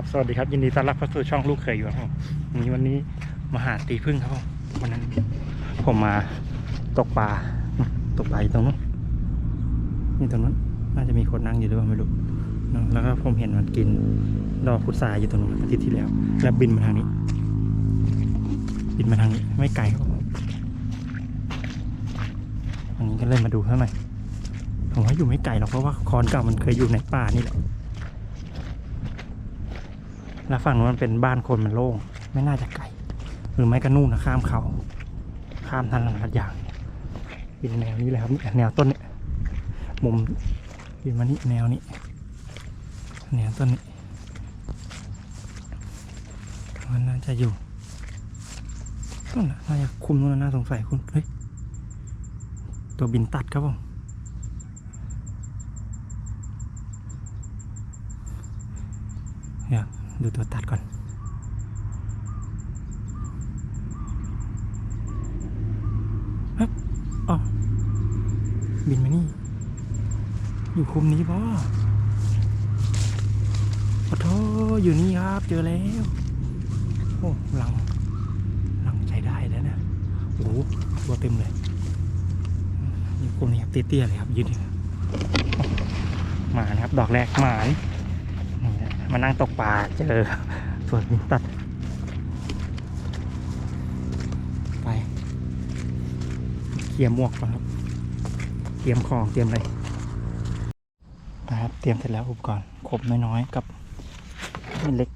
ครับ สวัสดีครับ ยินดีต้อนรับเข้าสู่ช่องลูกเคยอยู่ครับผมวันนี้วันนี้มาหาตีพึ่งครับผมวันนั้นผมมาตกปลาตกปลาอยู่ตรงนู้นนี่ตรงนู้นน่าจะมีคนนั่งอยู่หรือเปล่าไม่รู้แล้วก็ผมเห็นมันกินดอกพุทราอยู่ตรงนู้นอาทิตย์ที่แล้ว แล้วบินมาทางนี้ บินมาทางนี้ไม่ไกลครับผมอันนี้ก็เลยมาดูเท่าไหร่ผมว่าอยู่ไม่ไกลหรอกเพราะว่าคอนเก่ามันเคยอยู่ในป่านี่แหละ แล้วฝั่งนู้นมันเป็นบ้านคนมันโล่ง ไม่น่าจะไกลหรือไม่ก็นู่นนะข้ามเขาข้ามทางลัดยางบินแนวนี้เลยครับแนวต้นเนี่ยมุมบินมานี่แนวนี้ แนวต้นนี้มันน่าจะอยู่ต้นน่าจะคุมนู่นนน่าสงสัยคุณเฮ้ยตัวบินตัดครับผมเดูตัวตัดก่อน ฮึบอ๋อ บินมานี่ อยู่คุมนี้ป่ะโอ้โถอยู่นี่ครับ เจอแล้ว โอ้ หลัง หลังใช้ได้แล้วนะ โอ้โหตัวเต็มเลย อยู่คุมนี้ครับเตี้ยๆเลยครับยืนมานะครับ ดอกแรกหมาน มานั่งตกปลาเจอส่วนตัด ไปเคลียร์หมวกก่อนครับเตรียมของเตรียมอะไรนะครับเตรียมเสร็จแล้วอุปกรณ์ครบน้อยๆกับไม่เล็ก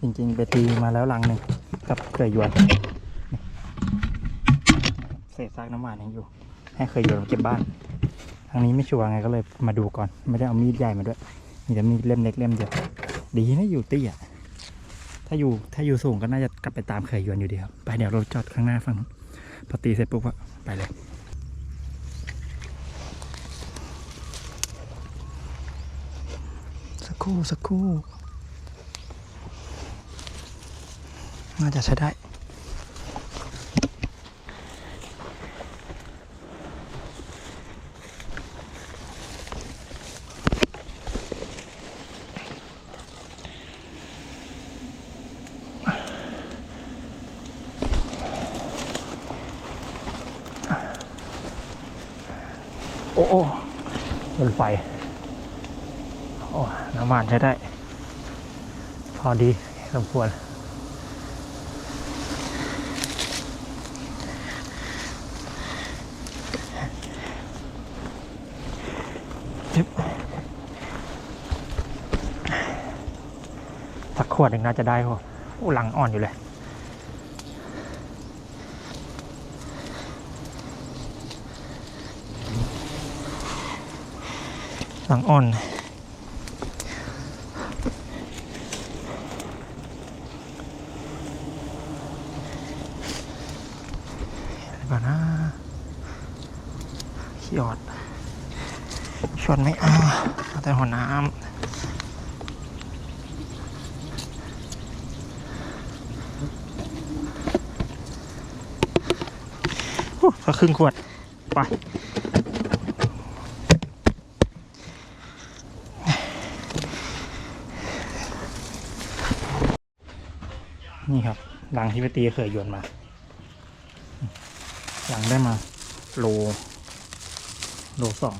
จริงๆไปตีมาแล้วลังหนึ่งกับเคยยวนนี่เศษซากน้ำหวานยังอยู่ ให้เคยยวนเก็บบ้านทางนี้ไม่ชัวร์ไงก็เลยมาดูก่อน ไม่ได้เอามีดใหญ่มาด้วย มีแต่มีดเล่มเล็กเล่มเดียว ดีนะอยู่เตี้ยถ้าอยู่ถ้าอยู่สูงก็น่าจะกลับไปตามเคยยวนอยู่ดีครับ ไปเดี๋ยวเราจอดข้างหน้าฝั่งพอตีเสร็จปุ๊บก็ไปเลยสักครู่สักครู่น่าจะใช้ได้ โอ้โอ้บนไฟโอ้น้ำมันใช้ได้ พอดีสมควรจึ๊บสักขวดหนึ่งน่าจะได้พอโอ้หลังอ่อนอยู่เลย หลังอ่อนอะไรก่อนนะขี้ออดชวนไม่เอาเอาแต่หัวน้ำอู้สักครึ่งขวด ไป นี่ครับหลังที่ไปตีเคยโยนมา หลังได้มา โล โลสอง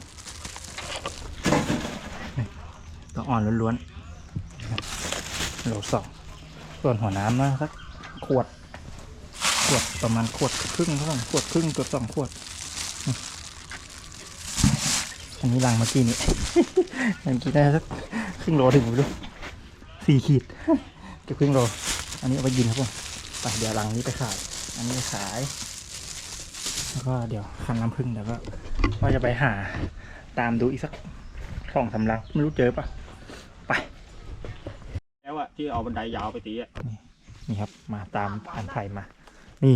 ตัวอ่อนล้วนๆโลสองส่วนหัวน้ำนะสักขวด ขวดประมาณขวดครึ่งครับผมขวดครึ่งเกือบสองขวด อันนี้ลังเมื่อกี้นี่เมื่อกี้ได้สักครึ่งโลถึงไม่รู้สี่ขีดเก็บครึ่งโล อันนี้เอาไปยินครับผมไปเดี๋ยวลังนี้ไปขาย อันนี้ไปขาย แล้วก็เดี๋ยวคันน้ำผึ้งเดี๋ยวก็ว่าจะไปหาตามดูอีกสักสองสำลังไม่รู้เจอปะไป แล้วอะที่เอาบันไดยาวไปตีอะนี่ครับ มาตามผ่านไผ่มา นี่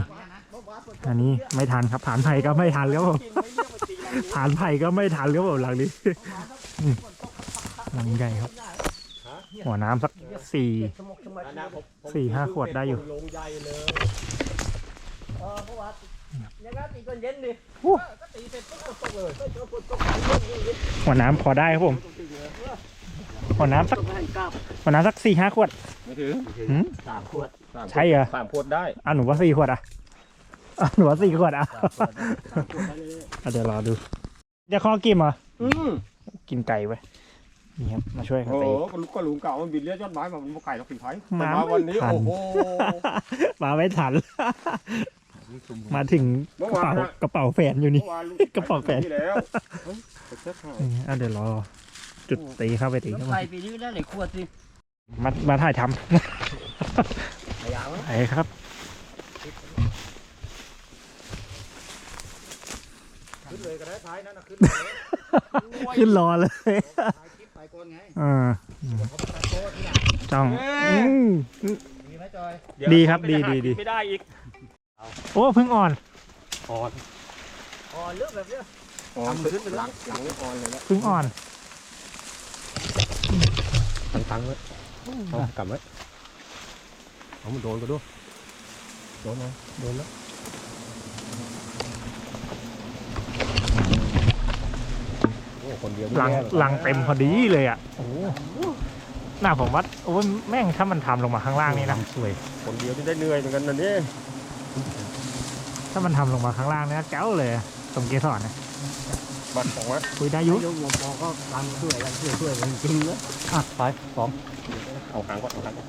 อันนี้ไม่ทันครับผ่านไผ่ก็ไม่ทันแล้วผมผ่านไผ่ก็ไม่ทันแล้วผมหลังนี้นี่หลังใหญ่ครับ หัวน้ำสักสี่สี่ห้าขวดได้อยู่ลงใหญ่เลยอย่างนั้นตีตอนเย็นดิโอ้ก็ตีเสร็จปุ๊บก็ตกเลยหัวน้ำพอได้ครับผมหัวน้ำสักตกให้กลับหัวน้ำสักสี่ห้าขวดไม่ถึงหืมสามขวดสามขวดใช่เหรอสามขวดได้อะหนูว่าสี่ขวดอะอะหนูว่าสี่ขวดอะสามขวดสามขวดได้เลยอะเดี๋ยวรอดูเดี๋ยวข้อกิมเหรออืมกินไก่ไว้ นี่ครับมาช่วยกันโอ้โหตี ก็ลุกก็ลุงเก่ามันบินเลี้ยยอดไม้มามันบ่ไก่เรากินไผ่มาแต่มาวันนี้ทัน โอ้โห มาไม่ทัน มาถึงเมื่กอระวานเป๋าน่ะ กระเป๋าแฟนอยู่นี่ เมื่อวานลุงกระเป๋าแฟน ที่แล้วเฮ้ยไปเช็คหาอืมอะเดี๋ยวรอ จุดตีเข้าไปตีแล้วเข้าไป ไปปีนี้ได้หลายขวดสิมามาถ่ายทพยายามำไอ้ครับ ขึ้นเลยก็ได้ท้ายนั่นนะขึ้นขึ้นรอเลย นไงอ่าเขาไปตัดโต๊ะที่หลังจ้องเอ้ยอืมมีไหมจอยดีครับดีดีดีไม่ได้อีกโอ้เพิ่งอ่อนอ่อนอ๋อเลือกแบบเนี้ยอ่อนขึ้นหลังหลังนี่อ่อนเลยแล้วเพิ่งอ่อนตั้งตั้งไว้เอากลับไว้เอามันโดนก็ดูโดนไหมโดนแล้วโอ้ คนเดียวไม่หลังแย่รอกหลังเต็มพอดีเลยอะโอ้หน้าผมว่าโอ้ยแม่งถ้ามันทำลงมาข้างล่างนี่นะสวย คนเดียวที่ได้เหนื่อยเหมือนกันนะนี่ถ้ามันทำลงมาข้างล่างเนี่ยแจ๋วเลยอะตรงเกสรนะบัตรของวะคุยได้อยุ ยกหัวปอก็รังช่วยกันช่วยช่วยกันจริงเลยอะไปสองเอาหางก่อนเอาหางก่อน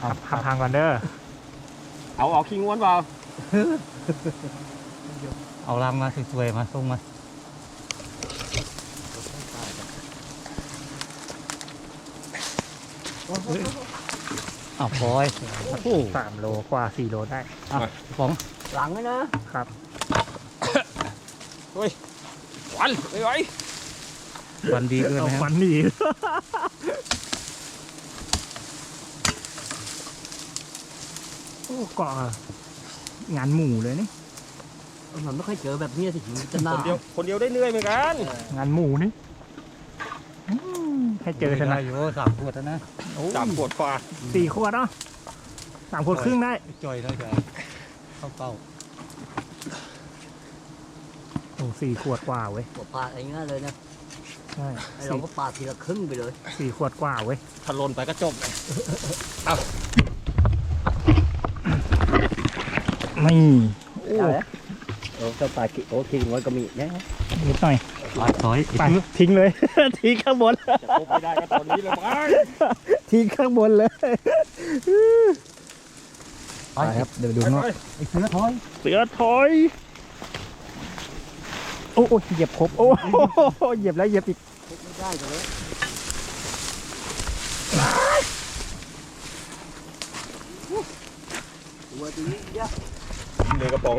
ขับขับทางก่อนเด้อเอาเอาขี้ง้วนเปล่าเอารังมาสวยๆมาส่งมา อ้าวพลอยโอ้โหสามโลกว่าสี่โลได้ของหลังไหมนะครับวันไม่ไหววันดีเกินเอานะควันดีโอ้เกาะงานหมู่เลยนี่มันไม่ค่อยเจอแบบนี้สิมันจะหนาคนเดียวคนเดียวได้เหนื่อยเหมือนกัน งานหมู่นี่อืมให้เจอชนะ อยู่สามขวดแล้วนะ โอ้สามขวดฝ่าสี่ขวดเนาะสามขวดครึ่งได้จ่อยแล้วจะเข้าเป้าโอ้สี่ขวดกว่าเว้ยหัวปาดอะไรเงี้ยเลยนะใช่ไอเราก็ปาดทีละครึ่งไปเลยสี่ขวดกว่าเว้ยถ้าลนไปก็จบนี่โอ้เออจะปาดกี่โอ้ทิ้งไว้ก็มีนะนิดหน่อย ปาดถอยไปทิ้งเลย ทิ้งข้างบนจะพบไม่ได้ก็ตอนนี้เลยมั้งทิ้งข้างบนเลยไปครับเดี๋ยวดูนอกไอเสือถอย เสือถอย โอ้โอ้เหยียบครบโอ้โหเหยียบแล้วเหยียบอีกไม่ได้เลยตัวตัวนี้เยอะเหนื่อยกระป๋อง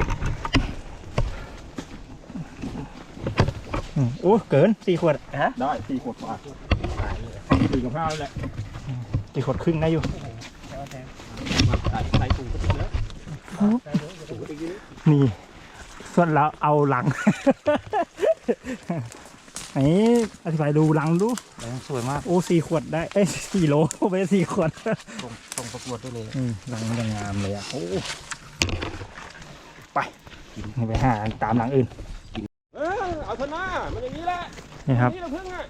อืมโอ้เกินสี่ขวดได้สี่ขวดฝ่าสี่กับห้าแล้วแหละสี่ขวดครึ่งได้อยู่ใส่ใส่ถุงก็ติดแล้วถุงก็ติดอยู่นี่นี่ ส่วนเราเอาหลังไหนอธิบายดูหลังดูสวยมากโอ้สี่ขวดได้เอ้ยสี่โลไม่ใช่สี่ขวดส่งส่งประกวดได้เลยอืมหลังยังงามเลยอะโอ้ไปไปหาตามหลังอื่น เออเอาเถอะนะมันอย่างนี้แหละนี่ครับ นี่เราเพิ่งอะ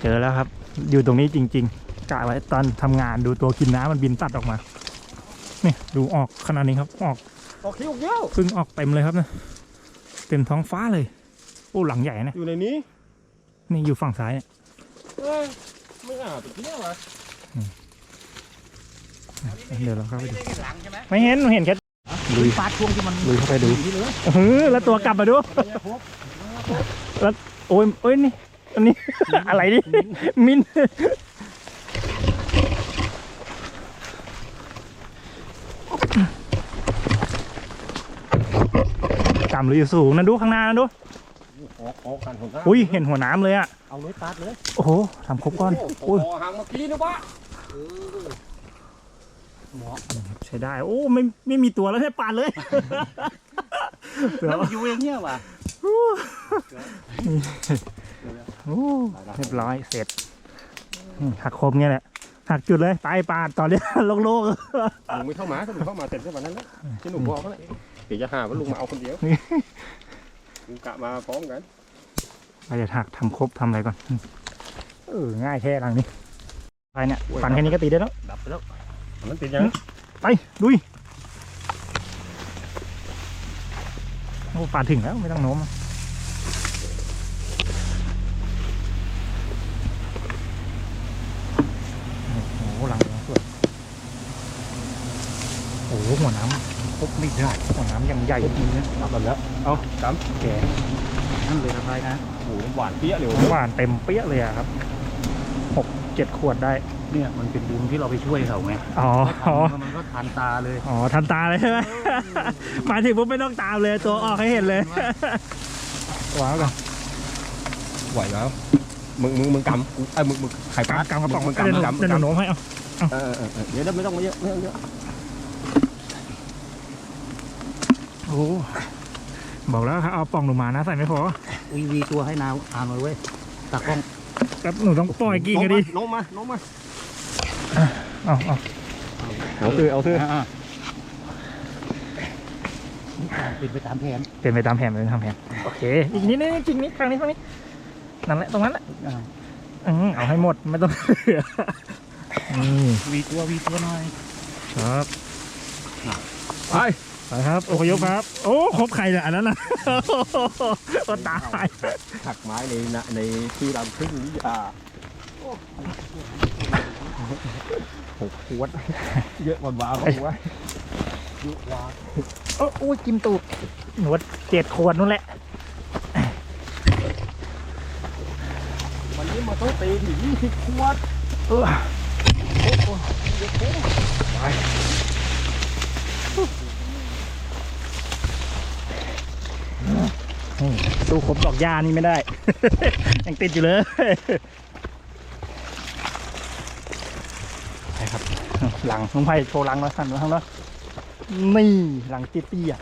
เจอแล้วครับ อยู่ตรงนี้จริง ๆกะไว้ตอนทำงานดูตัวกินน้ำมันบินตัดออกมานี่ดูออกขนาดนี้ครับออกออกคิ้วเยี่ยวพึ่งออกเต็มเลยครับนะเต็มท้องฟ้าเลยโอ้หลังใหญ่นะอยู่ในนี้นี่อยู่ฝั่งซ้ายเนี่ยเออไม่อาบไปเที่ยวอะเดี๋ยวเราเข้าไปดูหลังใช่ไหมไม่เห็นเห็นแค่ลุยปาดช่วงที่มันลุยเข้าไปดูที่เหลือเออแล้วตัวกลับมาดู แล้วโอ้ยโอ้ยนี่อันนี้ อะไรนี่มินกำหรืออยู่สูงนะดูข้างหน้านะดูออกออกกันหัวหน้าอุ้ยเห็นหัวน้ำเลยอะเอาเลยปาดเลยโอ้โหทำครบก้อนโอ้อุ้ยโหหางเมื่อกี้นะวะเออหมอใช้ได้ โอ้ไม่ไม่มีตัวแล้วแค่ปาดเลยเดี๋ยวแล้วอยู่อย่างเงี้ยว่ะ โอ้เรียบร้อยเสร็จอืมหักคมเนี่ยแหละหักจุดเลยตายปาดตอนเนี้ยโลกโลกหนูไม่เข้ามาถ้าหนูเข้ามาเสร็จใช่ป่ะนั้นแหละที่หนูบอกเขาแหละเดี๋ยวจะหาว่าลุงมาเอาคนเดียวลุงกะมาพร้อมกันเราจะถักทำครบทำอะไรก่อนเออง่ายแค่หลังนี้ไปเนี่ยฟันแค่นี้ก็ตีได้แล้วดับไปแล้วมันติดยังไปดุย อ้ปาดถึงแล้วไม่ต้องโน้มอะโอ้โหหลังสวยโอ้โหหัวน้ำพบไม่ได้หัวน้ำยังใหญ่จริงนะนับมันแล้วเอาจำแกนั่นเลยนะพายนะโอ้โหหวานเปี้ยเลยหวานเต็มเปี้ยเลยอะครับหกเจ็ดขวดได้ เนี่ยมันเป็นบุญที่เราไปช่วยเขาไงอ๋ออ๋อมันก็ทานตาเลยอ๋อทันตาเลยใช่ไหมหมายถึงผมไม่ต้องตามเลย ตัวออกให้เห็นเลย ว้าวกันไหวแล้ว มึงมึงมึงกำกูไอ้ยมึงมึงไข่ปลากำกำกระป๋องมึงเดี๋ยวกำหนูมึงกำมึเดี๋ยวงหนูกำโน้มให้เอาเออเออเออเดี๋ยวไม่ต้องมาเยอะไม่ต้องเยอะโอ้บอกแล้วครับเอาป่องหนูมานะใส่ไม่พอ วีวีตัวให้นาวอามเลยเว้ยตากล้อง แล้วหนูต้องปล่อยกี่กันดิน้องมาน้องมาเอาเอาเอาซื้อเอาซื้ออ่าเป็นไปตามแผนเป็นไปตามแผนเป็นไปตามแผนโอเคอีกนิดนึงจริงนิดครั้งนี้ครั้งนี้นั่นแหละตรงนั้นแหละอ่าอืมเอาให้หมดไม่ต้องเหลือนี่วีตัววีตัวหน่อยครับไป ไปครับอพยพครับ โอ้ครบใครเนี่ยอันนั้นนะโอ้ตายถักไม้ในนะในที่ลำพึ่งนิยาหกขวดเยอะกว่าบ้าของวะยุวาโอ้โอ้ยกิมตูดหนวดเจ็ดขวดนู่นแหละวันนี้มาต้องตีถึงยี่สิบขวดเออนี่ สู้ขบดอกยานี่ไม่ได้ ยังติดอยู่เลยไปครับหลังน้องไผ่โชว์หลังมาสั่นมาข้างเนาะนี่หลังเตี้ยๆ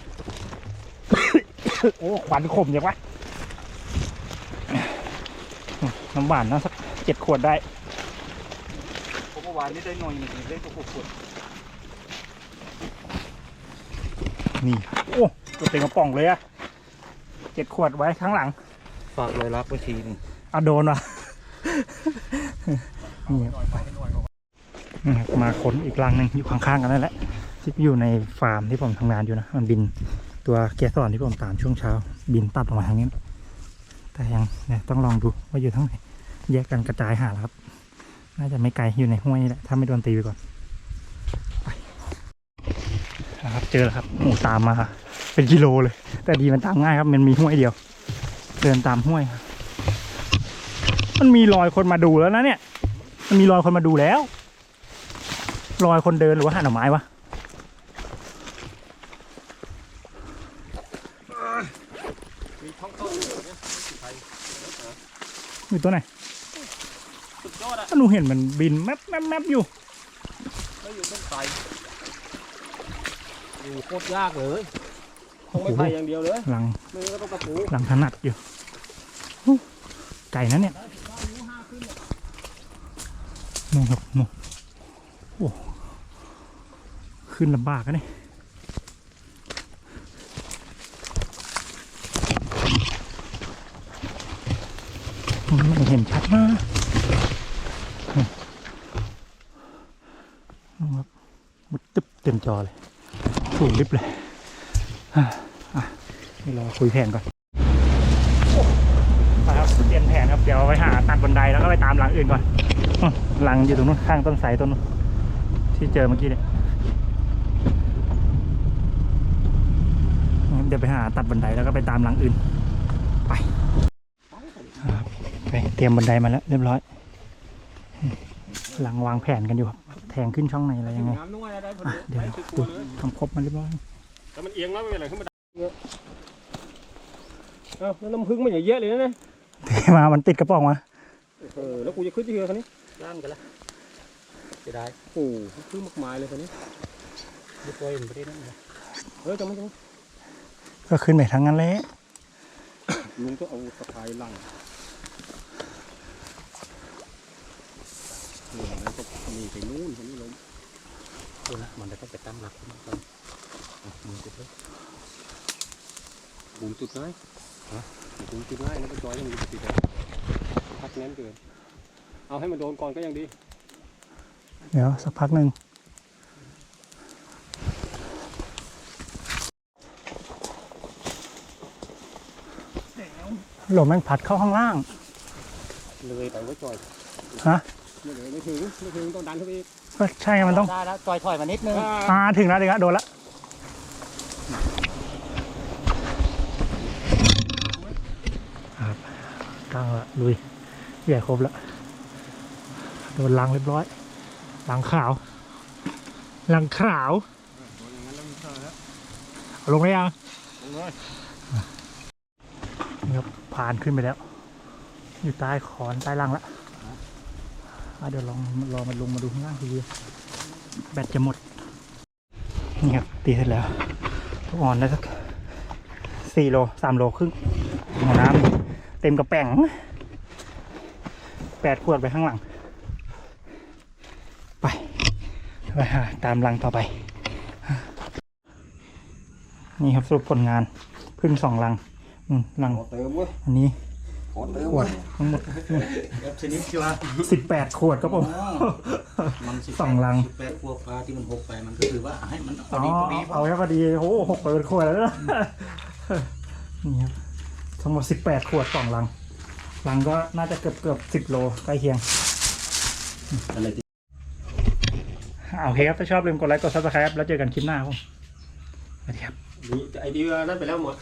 โอ้ขวัญขมจังวะน้ำหวานนะสักเจ็ดขวดได้เมื่อวานนี้ได้หน่อยหนึ่งได้ตัวขวดนี่ โอ้ตัวเต็มกระป๋องเลยอะ เจ็ดขวดไว้ข้างหลัง ฝากรอยรักไว้ทีหนึงเอาโดนว่ะ นี่ครับนี่ครับมาขนอีกรังหนึ่งอยู่ข้างๆกันนั่นแหละที่อยู่ในฟาร์มที่ผมทำงานอยู่นะ มันบินตัวเกสรที่ผมตามช่วงเช้า บินตัดออกมาทางนี้ แต่ยังเนี่ยต้องลองดูว่าอยู่ทั้งไหนแยกกันกระจายหาแล้วครับ น่าจะไม่ไกลอยู่ในห้วยนี่แหละถ้าไม่โดนตีไปก่อนไปนะครับเจอแล้วครับโอ้ตามมา เป็นกิโลเลย แต่ดีมันตามง่ายครับ มันมีห้วยเดียว เดินตามห้วย มันมีรอยคนมาดูแล้วนะเนี่ย มันมีรอยคนมาดูแล้ว รอยคนเดินหรือว่าหาหน่อไม้วะมีช่องต้นอยู่นี่ตัวไหนสุดยอดอะก็หนูเห็นมันบินแมบแมบแมบอยู่ไม่อยู่ต้นไทรอยู่โคตรยากเลย ต้องไม่ไผ่อย่างเดียวเลยหลังไม่งั้นก็ต้องตะปูหลังถนัดอยู่อู้ไก่นะเนี่ยนู่นครับนู่นโอ้ขึ้นลำบากอะเนี่ยอืมเห็นชัดมากนี่นู่นครับมุดตึ๊บเต็มจอเลยสูงลิบเลยอะอะ นี่รอคุยแผนก่อนไปครับเปลี่ยนแผนครับ เดี๋ยวไปหาตัดบันไดแล้วก็ไปตามหลังอื่นก่อนอื้อหลังอยู่ตรงนู้นข้างต้นไทรต้นนู้นที่เจอเมื่อกี้เนี่ยเดี๋ยวไปหาตัดบันไดแล้วก็ไปตามหลังอื่น ไปครับไปเตรียมบันไดมาแล้วเรียบร้อย หลังวางแผนกันอยู่ครับแทงขึ้นช่องไหนอะไรยังไงน้ำน้อยอะไรพออะดีเดี๋ยวไม่คือกลัดูวเลยทำครบมาเรียบร้อย แต่มันเอียงแล้วไม่เป็นไรขึ้นมาดัเยอะเอ้าแล้วน้ำพึ่งมันอย่างเยอะเลยนะเนี่ยเทมา มันติดกระป๋องมาเออแล้วกูจะขึ้นที่เรือคันนี้ย่างกันละจะได้โอ้โหพึ่งมากมายเลยคันนี้เรียบร้อยไม่ได้นั่นเลยเออจังไม่จังก็ขึ้นไปทั้งนั้นแหละลุงก็เอาสะพายลังนี่แล้วก็มีไปนู่นคนนี้ล้มดูนะมันจะต้องไปตั้งหลักก่อน เอบุญจุดเลยบุญจุดง่ายฮะบุญจุดง่ายแล้วก็จอยยังมีติดเลยพักแน่นเกินเอาให้มันโดนก่อนก็ยังดี เดี๋ยวสักพักหนึ่งลมแม่งพัดเข้าข้างล่าง เลยไปไว้จอย ฮะไม่เลยไม่ถึงไม่ถึงต้องดันเข้าไปอีกก็ใช่ไงมันต้องได้แล้วจอยถอยมานิดนึง อ่า ถึงแล้วถึงแล้วโดนละครับ ตั้งละลุยใหญ่ครบละโดนลังเรียบร้อยลังขาวลังขาวเอาลงได้ยังนี่ครับผ่านขึ้นไปแล้ว อยู่ใต้ขอนใต้ลังละเดี๋ยวลองรอมันลงมาดูข้างล่างทีเดียวแบตจะหมด นี่ครับตีเสร็จแล้วลูกอ่อนได้สักสี่โลสามโลครึ่งหัวน้ำ ต็มกระแป้งแปดขวดไปข้างหลัง ไปไปหาตามรังต่อไป นี่ครับสรุปผลงานพึ่งสองรังอืมรังขอเติมเว้ยอันนี้ขอเติมขวดทั้งหมดแบบชนิดที่ว่าสิบแปดขวดครับผมมันสองลังสิบแปดพวกปลาที่มันหกไปมันก็คือว่าให้มันพอ๋ออดีพอดีเอาแค่พอดีโอ้โหหกเปิดขวดแล้วนะนี่ครับ ทั้งหมดสิบแปดขวดสองลัง ลังก็น่าจะเกือบเกือบสิบโลใกล้เคียงอะไรที่อ่าโอเคครับ ถ้าชอบลืมกดไลค์ กดซับสไครป์แล้วเจอกันคลิปหน้าครับผมสวัสดีครับ นี่ไอเดียนั่นไปแล้วหมด